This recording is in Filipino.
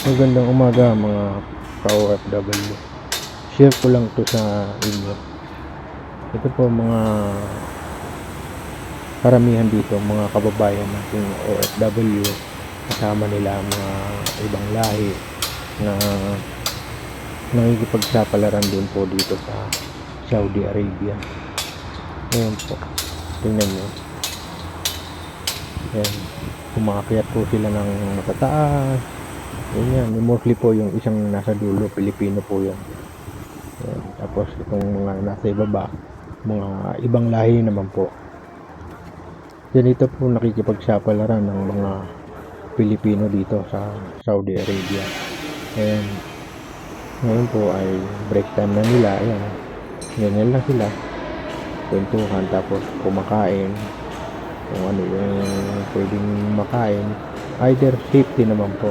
Magandang umaga mga ka-OFW. Share ko lang to sa inyo. Ito po mga karamihan dito, mga kababayan natin OFW. Kasama nila mga ibang lahi na nakikipagsapalaran din po dito sa Saudi Arabia. Ayan po. Tingnan nyo. Ayan. Kumakakyat po sila ng matataas. Ganyan, mostly po yung isang nasa dulo, Pilipino po yun. Ayan. Tapos itong mga nasa ibaba, mga ibang lahi naman po. Ganito po nakikipagsapalaran ng mga Pilipino dito sa Saudi Arabia. Ayan. Ngayon po ay break time na nila. Ayan. Ganyan lang sila. Kwentuhan tapos kumakain. Kung ano yung pwedeng makain. Either safety naman po.